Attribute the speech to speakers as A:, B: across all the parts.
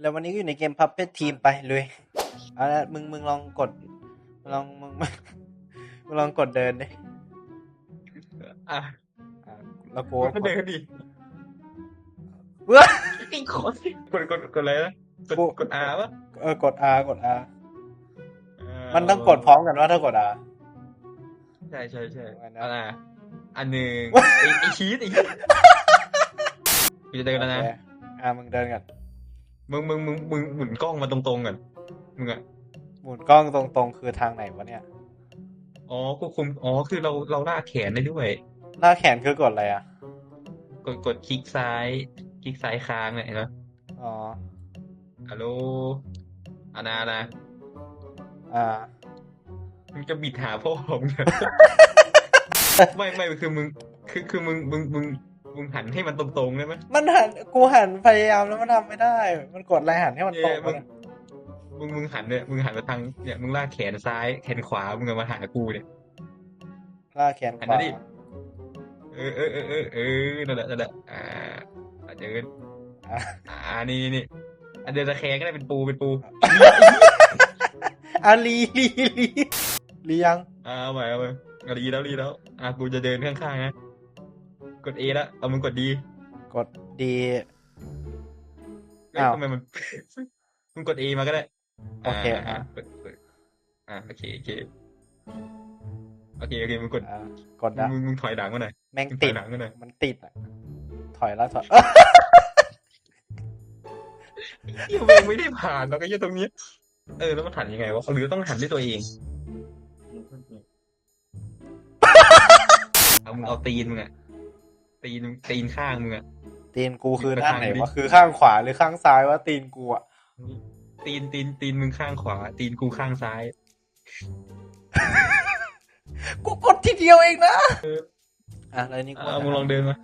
A: แล้ววันนี้ก็อยู่ในเกม Puppet Team ไปเลยเอาละมึงมึงลองกดลองมึงมึงลองกดเดินดิ
B: อะ
A: อะแล้วกู
B: ก็เดินดิ
A: เว้ย
B: ไอ้คนกดกดกดอะไรนะกด
A: กู
B: กดอาปะ
A: เออกด R กด R
B: เออ
A: มันต้องกดพร้อมกันว่าถ้ากด R
B: ใช่ใช่ใช่
A: อันนั้น
B: เอะไรอันหนึ่งไอ้ไอ้ชีสไอ้เหี้ยกูจะเดินแล้วนะ
A: โอเคอะมึงเดินกัน
B: มึงมึงมึงมึงหมุนกล้องมาตรงๆก่อนมึงอะ
A: หมุนกล้องตรงๆคือทางไหนวะเนี่ย
B: อ๋อควบคุมอ๋อคือเราเราลากแขนได้ด้วย
A: หน้าแขนคือกดอะไรอะ
B: กดกดคลิกซ้าย คลิกซ้ายค้างเนี่ยเห็นไหม
A: อ๋อ
B: ฮัลโหลอานานะ
A: อ่า
B: มึงจะบิดหาพ่อผมเนี่ยไม่ไม่คือมึงคือคือมึงมึงมึง มึงหันให้มันตรงๆได้ไหม
A: มันหันกูหันพยายามแล้วมันทำไม่ได้ มันกดอะไรหันให้มันตรง
B: เย้มึง
A: วะเนี่ย
B: มึงมึงหันเนี่ยมึงหันไปทางเนี่ยมึงลากแขนซ้ายแขนขวามึงเอามาหากูเนี่ย
A: ล่ากแขน
B: หัน
A: ขวา
B: มาดิเออเออเออเออเออนั่นแหละนั่นแหละอ่าอะเดิน
A: อะ
B: อ่านี่นี่นี่อะเดินตะแคงก็ได้เป็นปูเป็นปู
A: อะลีลีลีลียัง
B: อ่าเอาใหม่เอาใหม่อะดีแล้วดีแล้ว อะกูจะเดินข้างๆนะ กด A แล้วเอามึงกด D
A: กดดี
B: เอ้ย
A: อ้าว
B: ทำไมมันมึงกด A มาก็ได้
A: โอเค
B: อ่า
A: อะ
B: เปิดเปิดอ่าโอเคโอเคโอเคโอเคมึงกด
A: อะกดนะ
B: มึงมึงถอยหลังมาหน่อย
A: แม่ง
B: มึงถ
A: ติ
B: อ
A: ด
B: ยหลังมาหน่อย
A: มันติดอะถอยแล้วถอย
B: เหี้ยแม่งไม่ได้ผ่านแล้วก็ยี่ตรงเนี้ยเออแล้วมันหันยังไงวะหรือต้องหันด้วยตัวเองเอามึงเอาตีนมึงอะ ตีนตีนข้างมึงอะ
A: ตีนกูคือ
B: ไป
A: ด้าน
B: ทาง
A: ไหน
B: ดิ
A: วะคือข้างขวาหรือข้างซ้ายวะตีนกูอะ
B: ตีนตีนตีนมึงข้างขวา ตีนกูข้างซ้าย
A: กูกดทีเดียวเองนะอะแล้วนี่กู
B: เอามึงลองเดินมา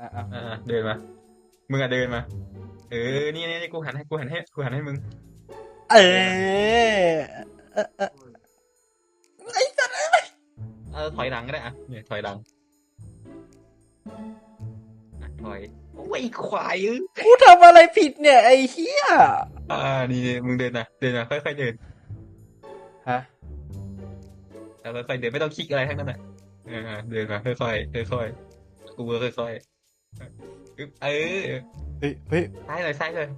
A: อะอะ
B: อ่าเดินมา มึงอะเดินมา เออนี่นี่นี่กูหันให้กูหันให้กูหันให้มึง
A: เออเออเออไอ้สัตว์เอ้ย
B: เออถอยหลังก็ได้อะเนี่ยถอยหลังอะถอยโอ้ยควายเอ้ย
A: กูทำอะไรผิดเนี่ยไอ้เหี้ย
B: อ่านี่นี่มึงเดินนะเดินนะค่อยๆเดิน
A: ฮะ
B: แล้วค่อยๆเดินไม่ต้องคลิกอะไรทั้งนั้นแหละเออเดินมาค่อยๆค่อยๆกูก็ค่อยๆอึ๊บเออ
A: เฮ้ยเฮ้ย
B: ซ้ายเลยซ้ายเลย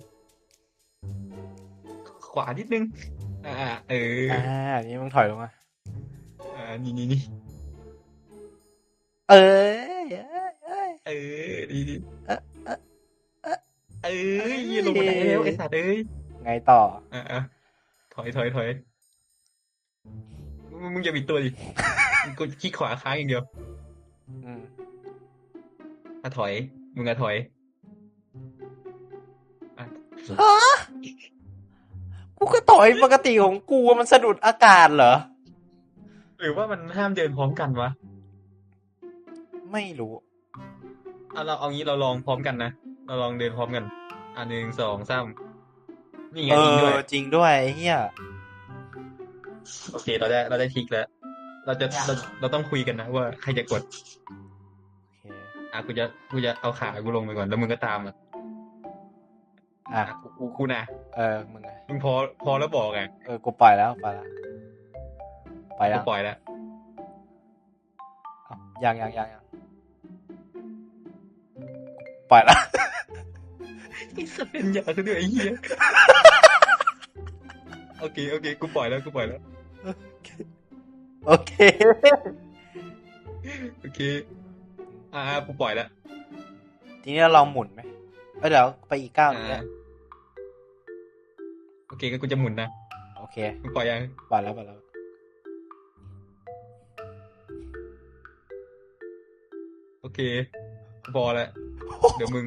B: ขวานิดนึงอ่าเออ
A: อ่าอันนี้มึงถอยลงมา
B: อ่านี่นี่นี่
A: เอ้ยเอ้ยเอ้ย
B: เออนี่นี่
A: เอ๊ะเอ๊ะเอ๊ะ
B: เอ้ยลงมาแล้วไอ้สัตว์เอ้ย
A: ไงต่อ
B: อ่าอะถอยถอยถอยมึงมึงอย่าบิดตัวดิมึงกดคลิกขวาค้างอย่างเดียว
A: อืม
B: อะถอย มึงอะถอยอะ
A: ฮะกูก็ต่อยปกติของกูมันสะดุดอากาศเหรอ
B: หรือว่ามันห้ามเดินพร้อมกันวะ
A: ไม่รู้
B: เอาเราเอางี้เราลองพร้อมกันนะ เราลองเดินพร้อมกัน อะหนึ่งสองสามนี่ไง
A: เอ
B: จริงด้วย
A: อจริงด้วยไอ้เฮีย
B: โอเค เราได้เราได้ทริกแล้ว เราจะเราเราต้องคุยกันนะว่าใครจะกด
A: โอเค
B: อะกูจะกูจะเอาขากูลงไปก่อนแล้วมึงก็ตามอะ
A: อะ
B: อะกูกูกูนะ
A: เออมึงไง
B: มึงพอพอแล้วบอกไง
A: เออกูปล่อยแล้วไปละไป
B: กู
A: แล้ว
B: ปล่อยแล้ว
A: เอายังยังยังยัง ปล่อยละ
B: ไอ้สัตว์เป็นยาซะด้วยไอ้เหี้ยโอเคโอเคกูปล่อยแล้วกูปล่อยแล้ว
A: โอเค
B: โอเค อ่ากูปล่อยแล้ว
A: ทีนี้เราลองหมุนไหมเออเดี๋ยวไปอีกก้าวหนึง
B: อ่า
A: เนี่ย
B: โอเคก็กูจะหมุนนะ
A: โอเค
B: กูปล่อยยัง
A: ปล่อยแล้วปล่อยแล้ว
B: โอเคกู พอแล้วเดี๋ยวมึง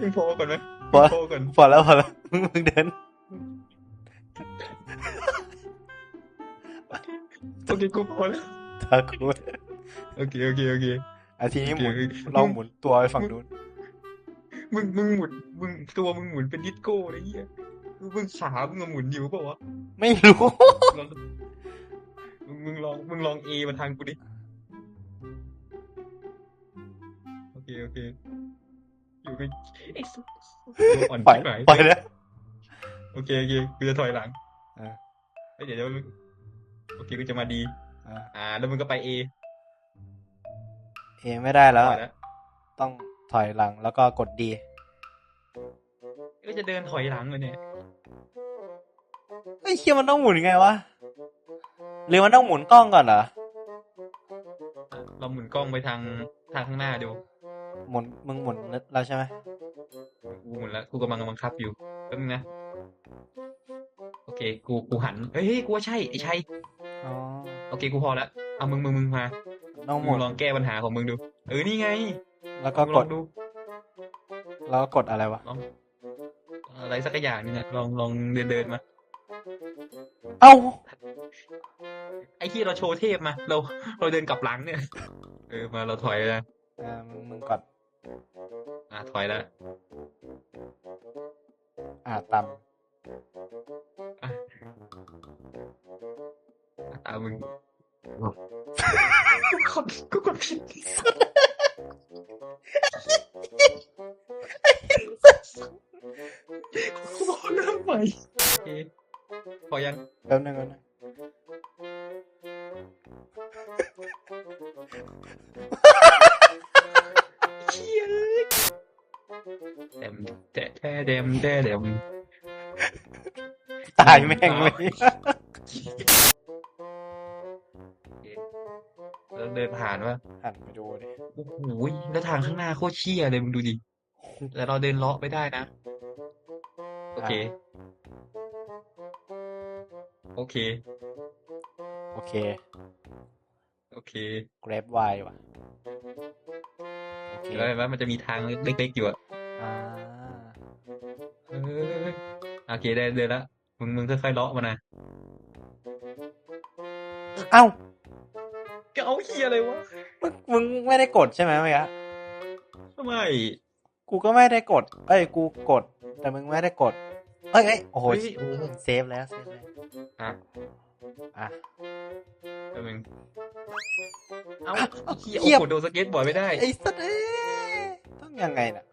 B: มึงพอก่อนไหม
A: พอ
B: พอก่อน
A: พอแล้วพอแล้วมึงมึงเดิน
B: โอเคกูพอแล้ว
A: ตากู
B: โอเคโอเคโอเค
A: อะทีนี้หมุน
B: โอเค
A: ลองหมุนตัวไปฝั่งนู้น
B: มึงมึงหมุนมึงตัวมึงหมุนเป็นดิสโก้อะไรเงี้ยมึงขามึงอะหมุนอยู่เปล่าวะ
A: ไม่รู้
B: ลอง มึงมึงลองมึงลองเอมาทางกูดิ โอเคอยู่เป็นไอ้สุดอ่อน
A: ปล่อย
B: ชิบหาย
A: ปล่อยแล้ว
B: โอเคโอเคกูจะถอยหลัง
A: อ่า
B: เอ้ยเดี๋ยวเดี๋ยวโอเคกูจะมาดี
A: อ่า
B: อ่าแล้วมึงก็ไปเอ
A: เองไม่ได้แล้ว
B: ถอยแล้ว
A: ต้องถอยหลังแล้วก็กดดี
B: ก็จะเดินถอยหลังเลยเนี่ย
A: ไอ้เคียมันต้องหมุนไงวะ หรือมันต้องหมุนกล้องก่อนเหรอ
B: เราหมุนกล้องไปทางทางข้างหน้าดู
A: หมุนมึงหมุนแล้วใช่ไหม
B: กูหมุนแล้วกูกำลังบังคับอยู่แป๊บนึงนะโอเคกูกูหันเฮ้ยเฮ้ยกูว่าใช่ไอ้ชัย
A: อ๋อ
B: โอเคกูพอแล้วเอามึงมึงมึงมา
A: ต้องห
B: มึ
A: มุ
B: ง
A: น
B: ลองแก้ปัญหาของมึงดูเออนี่ไง
A: แล้วก็
B: มึง
A: ก
B: ลอ
A: ด
B: งดู
A: แล้วก็กดอะไรวะ
B: ลองอะไรสักอย่างนึงอะลองลองเดินเดินมา
A: เอ้า
B: ไอ้ที่เราโชว์เทพมา เราเราเดินกลับหลังเนี่ย เออมาเราถอยเลยนะ
A: อ่ามึงมึงกด
B: อะถอยแล้ว
A: อ่าตาม
B: อะตามมึงกูกดกูกดผิดกูบอกเริ่มใหม่โอเคพอยัง
A: แป๊บนึงแป๊บนึง
B: มแดแดเดมแดเดม
A: ตายแม่งเลย
B: เราเดินผ่านว่า
A: หันไปดูดิ
B: โอ้โหแล้วทางข้างหน้าโคตรเชี่ยเลยมึงดูดิแต่เราเดินเลาะไปได้นะ โอเค โอเค
A: โอเค
B: โอเค
A: grab y ว่ะ โอเค
B: แล้วเห็นไหมมันจะมีทางเล็กๆอยู่อะ
A: อ่า
B: เออโอเคได้เดินละมึงมึงค่อยๆเลาะมานะ
A: เอ้า
B: ก็เอาเฮียอะไรวะ
A: มึงมึงไม่ได้กดใช่ไหมเมื่อกี้
B: ทำไม
A: กูก็ไม่ได้กด เอ้ย กูกด แต่มึงไม่ได้กด เอ้ยเอ้ยโอ้โห
B: เฮ้ยโอ้
A: เซฟแล้วเซฟแล้ว
B: อะ
A: อะ
B: แป๊บนึงเอา
A: อะ
B: เฮีย
A: เหี้ย
B: โอ้โหโดนสเก็ตบอร์ดไม่ได้
A: ไอ้สัตว์เอ้ยต้องยังไงน่ะ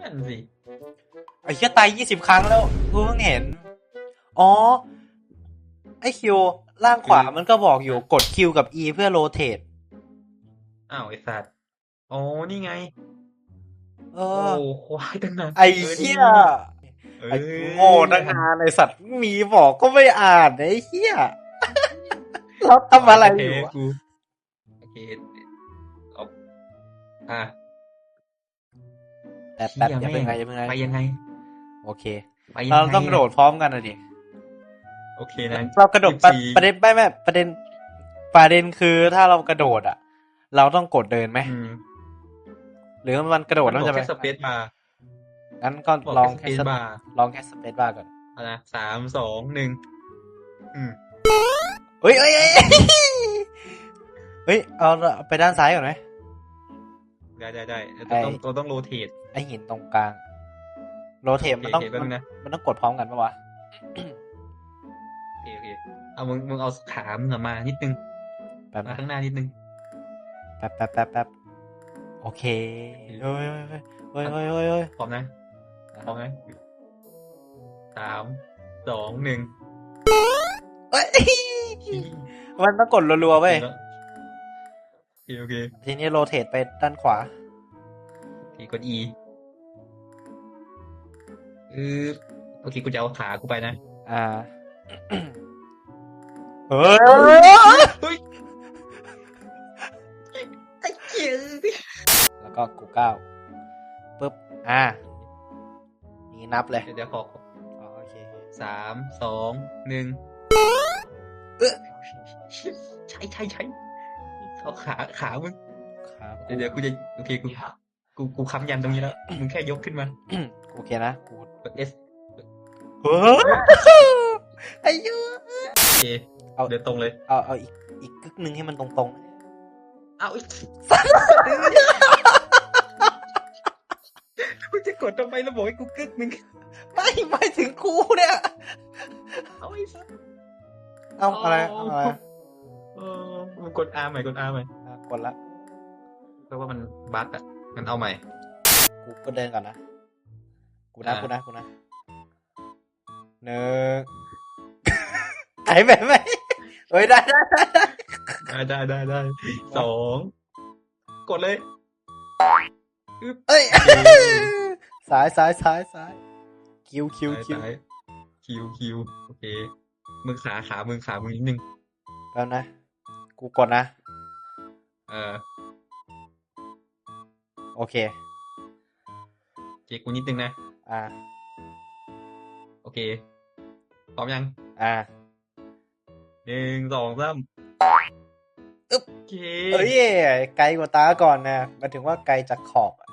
B: นั่นสิ
A: ไอ้เชี่ยตายยี่สิบครั้งแล้วกูเพิ่งเห็น อ๋อ ไอคิวล่างขวามันก็บอกอยู่กดคิวกับ E เพื่อโรเตท
B: อ้าวไอ้สัตว์อ๋อนี่ไง
A: เอ
B: โอ้
A: อ
B: ควายตั้งนาน
A: ไอ้เชี่ย
B: เออ
A: ไอ้โง่ตั้งนานไอสัตว์มีบอกก็ไม่อ่านไอ้เชี่ยเราทำอะไรอยู่
B: โเค
A: วะ
B: กูโอเคเอาอะ
A: แต่แต่
B: เชี่ย
A: อย่าเพิ่งไง
B: แม่ง
A: อย่าเพิ่งไง
B: ไปยังไง
A: โอเค
B: ไปยังไง
A: เราต้องกระโดดพร้อมกันนะดิ
B: โอเคนะ
A: เรากระโดด
B: สิบสี่
A: ประเด็นไม่ไม่ประเด็นประเด็นคือถ้าเรากระโดดอะ เราต้องกดเดินไหม
B: อืม
A: หรือมันกระโดด
B: มั
A: แล้ว
B: นบ
A: จะ
B: อก
A: ไป
B: แค่สเปซบาร์
A: งั้นก็
B: บอก
A: ลอง
B: แค่
A: แค่
B: สเปซ
A: ส
B: บาร์
A: ลองแค่สเปซบาร์ก่อน
B: เอานะสามสองหนึ่งอืม
A: เฮ้ยเฮ้ยเฮ้ยเฮ้ยเอาเอาไปด้านซ้ายก่อนไหม
B: ได้ได้ได้เรา
A: ไอ้
B: ต้องเราต้องโรเทต
A: ไอหินตรงกลาง โรเทต
B: โอ
A: มัน
B: เค
A: ต้อง
B: โอเคแป๊บนึงนะ
A: มันต้องกดพร้อมกันปะวะ
B: โอเคโอเคเอามึงมึงเอาขามึงอะมานิดนึง
A: แป๊บ
B: มา
A: นะ
B: ข้างหน้านิดนึง
A: แป๊บแป๊บแป๊บแป๊บโอเคเฮ้ยเฮ้ยเฮ้ยเฮ้ยเฮ้ยเฮ้ย
B: พร้อมนะพร้อมไหมสามสองหนึ่ง
A: เฮ้ยมันต้องกดรัวๆเว้ย
B: โอเคโอเค
A: ทีนี้โรเทตไปด้านขวา
B: โอเคกด E เออโอเคกูจะเอาขากูไปนะ
A: อ่า เฮ้ย
B: เฮ้ยไอ้เหี้ย
A: แล้วก็กูก้าวปึ๊บ อ่า นี่นับเลย
B: เดี๋ยวเดี๋ยวขอ
A: อ๋อโอเค
B: สามสองหนึ่ง
A: เออ
B: ใช่ใช่ใช่ เอาขาขามึง
A: ครับ
B: เดี๋ยวเดี๋ยวกูจะโอเคกูกูกูค้ำยันตรงนี้แล้วมึงแค่ยกขึ้นมา
A: โอเคนะกู
B: กด S
A: เฮ้ยไอ้ยู
B: โอเค
A: เอา
B: เดินตรงเลย
A: เอาเอาอีกอีกกึกหนึ่งให้มันตรง
B: เอาอีกกูจะกดทำไมแล้วบอกให้กูกึกนึง
A: ๆไม่ไม่ถึงกูเนี่ย
B: เอาไอ้สัส
A: เอาอะไรเอาอะไร
B: เออมึงกด R ใหม่กด R ใหม่
A: อะกดละ
B: โราะว่ามันบั๊กอะมันเอาใหม่
A: กูก็เดินก่อนนะ กูนะ
B: อ่า
A: กูนะ กูนะหนึ่งไก่แบบไหมเฮ้ยได้ได้ได้
B: ได้ได้ได้ได้สองกดเลย
A: เอ้ยซ้ายซ้ายซ้ายซ้ายคิวคิวคิว
B: ซ้ายคิวคิวโอเคมือขาขามือขามือนิดนึง
A: แป๊บนะ กูกดนะ
B: เออ
A: โอเค
B: เจกูนิดนึงนะ
A: อ่า
B: โอเคพร้อมยัง
A: อ่า
B: หนึ่งสองสาม
A: อึ๊บ
B: โอเค
A: เอ้ยไกลกว่าตาก่อนนะหมายถึงว่าไกลจากขอบอะ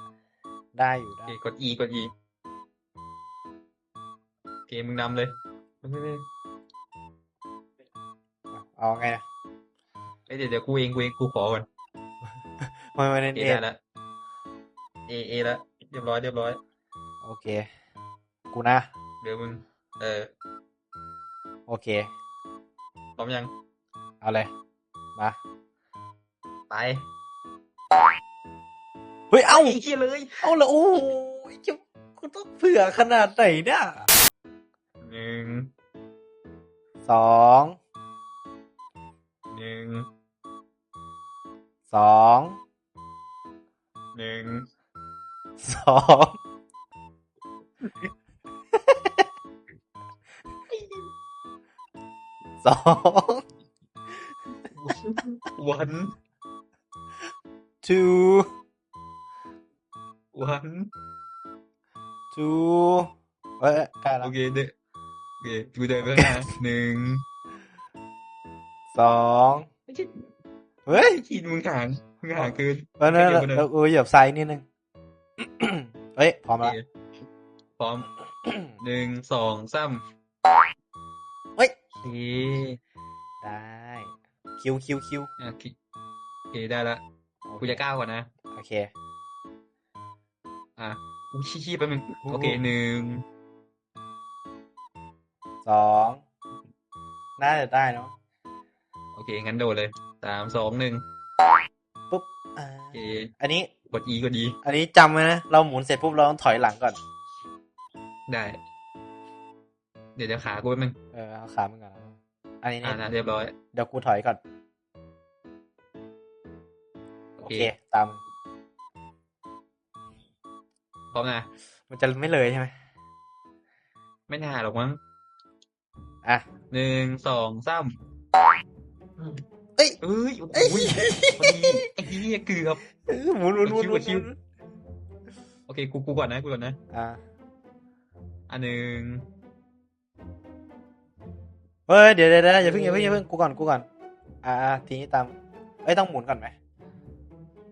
A: ได้อยู่
B: โอ
A: ได้
B: เคกด E กด E โอเคมึงนำเลย ไม่ไม่ไม่
A: เอาไงนะ
B: เอ้ยเดี๋ยวเดี๋ยวกูเองกูเองกูขอก่อน
A: ไม่ไม่เน้
B: โอนเค
A: เอ
B: ได้แล้วเอเอแล้วเรียบร้อยเรียบร้อย
A: โอเค กูนะ
B: เดี๋ยวมึง เออ
A: โอเค
B: พร้อมยัง
A: เอาเลย มา
B: ไป
A: เฮ้ย เอ้า
B: ไอ้เหี้ยเลย
A: เอาละโอ้ยจะกูต้องเผื่อขนาดไหนเนี่ย
B: หนึ่ง
A: สอง สอง
B: หนึ่ง
A: สองสอง
B: วัน
A: two
B: วัน
A: two เอ้ยใกล้แล้
B: โอ
A: ว
B: เคเดนโอเคกูเดินไปข้างหน้าหนึ่ง
A: สอง
B: ไม่ใช่
A: เฮ้ย
B: ขีดมึงห่างมึงห่างเกิน
A: เออนั่น
B: เดี๋ยว
A: เราเออเหยียบซ้ายนิดนึงเฮ้ยพร้อม
B: โอ
A: แล้ว
B: เคพร้อมหนึ่งสองสาม
A: เฮ้ย
B: โอเค
A: ได้ คิวคิวคิว
B: อะโอเคโอเคได้ละกูจะก้าวก่อนนะ
A: โอเค
B: อะกูชี้ชี้ไปมึง
A: โอ้
B: โอเคหนึ่ง
A: สองน่าจะได้เนาะ
B: โอเค งั้นโดดเลย สามสองหนึ่ง
A: ปุ๊บอ่า
B: โอเค
A: อันนี้
B: กด E กด E
A: อันนี้จำไว้นะ เราหมุนเสร็จปุ๊บเราต้องถอยหลังก่อน
B: ได้ เดี๋ยวเดี๋ยวขากูแป๊บนึง
A: เออเอาขามันก่อนนะอันนี้
B: อ่า
A: เนี่ย
B: นะเรียบร้อย
A: เดี๋ยวกูถอยก่อน
B: โอ
A: โอ
B: เค
A: เค ตาม
B: พร้อมนะ
A: มันจะไม่เลยใช่ไหม
B: ไม่น่าหรอกมั้ง
A: อะ
B: หนึ่งสองสาม
A: เอ้ย
B: เอ้ยโอ้
A: เอ้ย
B: โหพอดีไอ้เหี้ยเกือบ
A: เออหมุนหมุนหมุนหมุน
B: คิวคิวโอเคกูกูก่อนนะกูก่อนนะ
A: อ่า
B: อันหนึ่ง
A: เฮ้ยเดี๋ยวเดี๋ยวเดี๋ยวอย่าเพิ่งอย่าเพิ่งอย่าเพิ่งกูก่อนกูก่อน อ่าอ่าทีนี้ตามเอ้ยต้องหมุนก่อนไหม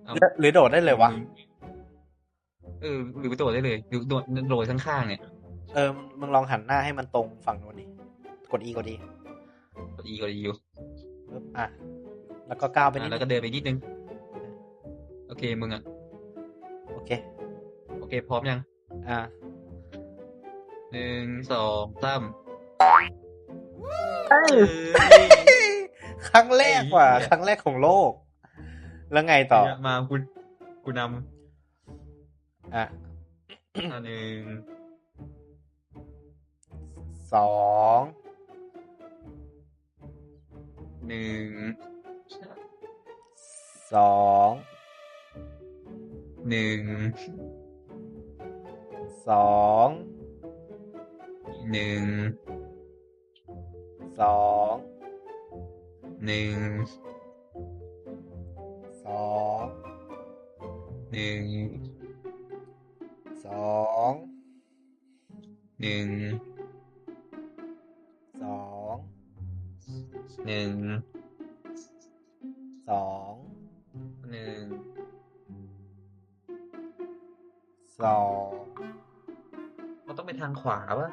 B: เอา
A: หรือหรือโดดได้เลยวะ
B: เออหรือไปโดดได้เลยหรือโดดโดดข้างๆเนี่ย
A: เออมึงลองหันหน้าให้มันตรงฝั่งนู้นดิกด E กด E
B: กด E กด E อยู่
A: ปึ๊บอะ แล้วก็ก้าวไปนิ
B: อะ
A: ด
B: แล้ว
A: นึ
B: ก็
A: ง
B: เดินไปนิดนึง โอเคมึงอะ
A: โอเค
B: โอเค พร้อมยัง
A: อ่า
B: หนึ่งสองสาม
A: เอ้ย
B: เอ้ย
A: ครั้งแรกว่ะ
B: ไอ้เหี้ย
A: ครั้งแรกของโลก แล้วไงต่อ
B: มากูกูน
A: อะำ
B: อันหนึ่ง
A: สอง
B: หนึ่ง
A: สอง
B: หนึ่ง
A: สอง
B: หนึ่ง
A: สอง
B: หนึ่ง
A: สอง
B: หนึ่ง
A: สอง
B: หนึ่ง
A: สอง
B: หนึ่ง
A: สอง
B: ห นึ่ง
A: สอง
B: เราต้องไปทางขวาปะ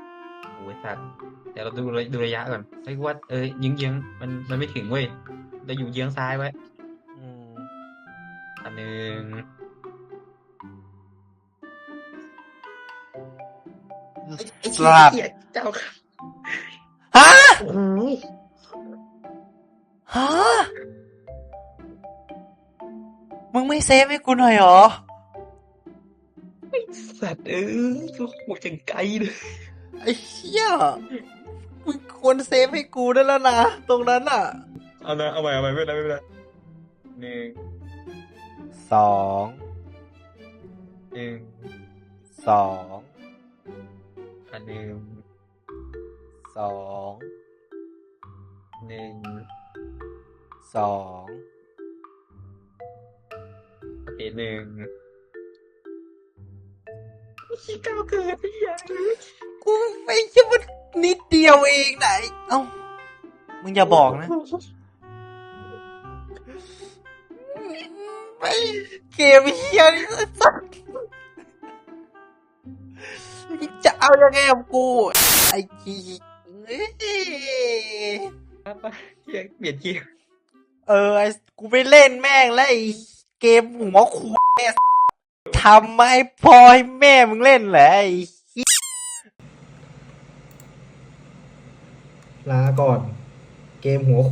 B: โอ้ยสัตว์เดี๋ยวเราดูระดูระยะก่อนไอ้ยว่าเอ้ยยิงยิงๆมันมันไม่ถึงเว้ยเราอยู่เยื้องซ้ายไว้
A: อืม
B: อันหนึ่งไอ้ไอ้
A: สลับ
B: เหี้ยเจ้าค่ะ
A: ฮะ
B: โอ้โห
A: ฮะ มึงไม่เซฟให้กูหน่อยเหรอ
B: สัตว์เอ้ยกูโหดจังไกลเลย
A: ไอ้เหี้ยมึงควรเซฟให้กูได้แล้วนะตรงนั้นอะ
B: เอานะเอาใหม่เอาใหม่ไม่เป็นไรไม่เป็นไรหนึ่ง
A: สอง
B: หนึ่ง
A: สอง
B: อันหนึ่ง
A: สอง
B: หนึ่ง
A: สอง
B: โอเคหนึ่งขี้ก้าวเกินไอ้เหี้ย
A: กูไม่ใช่มันนิดเดียวเองไหนเอ้ามึงอย่าบอกนะไม่เกมเฮียนี่สัสมึงจะเอายังไงกับกู ไอ้จีเอ้ย
B: ครับไปเหี้ยเปลี่ยนเกม
A: เออไอ้กูไปเล่นแม่งแล้วไอ้ เกมหัวคูแม่ทำมาให้พอให้แม่มึงเล่นเหละไอ้
C: ลาก่อน เกมหัวข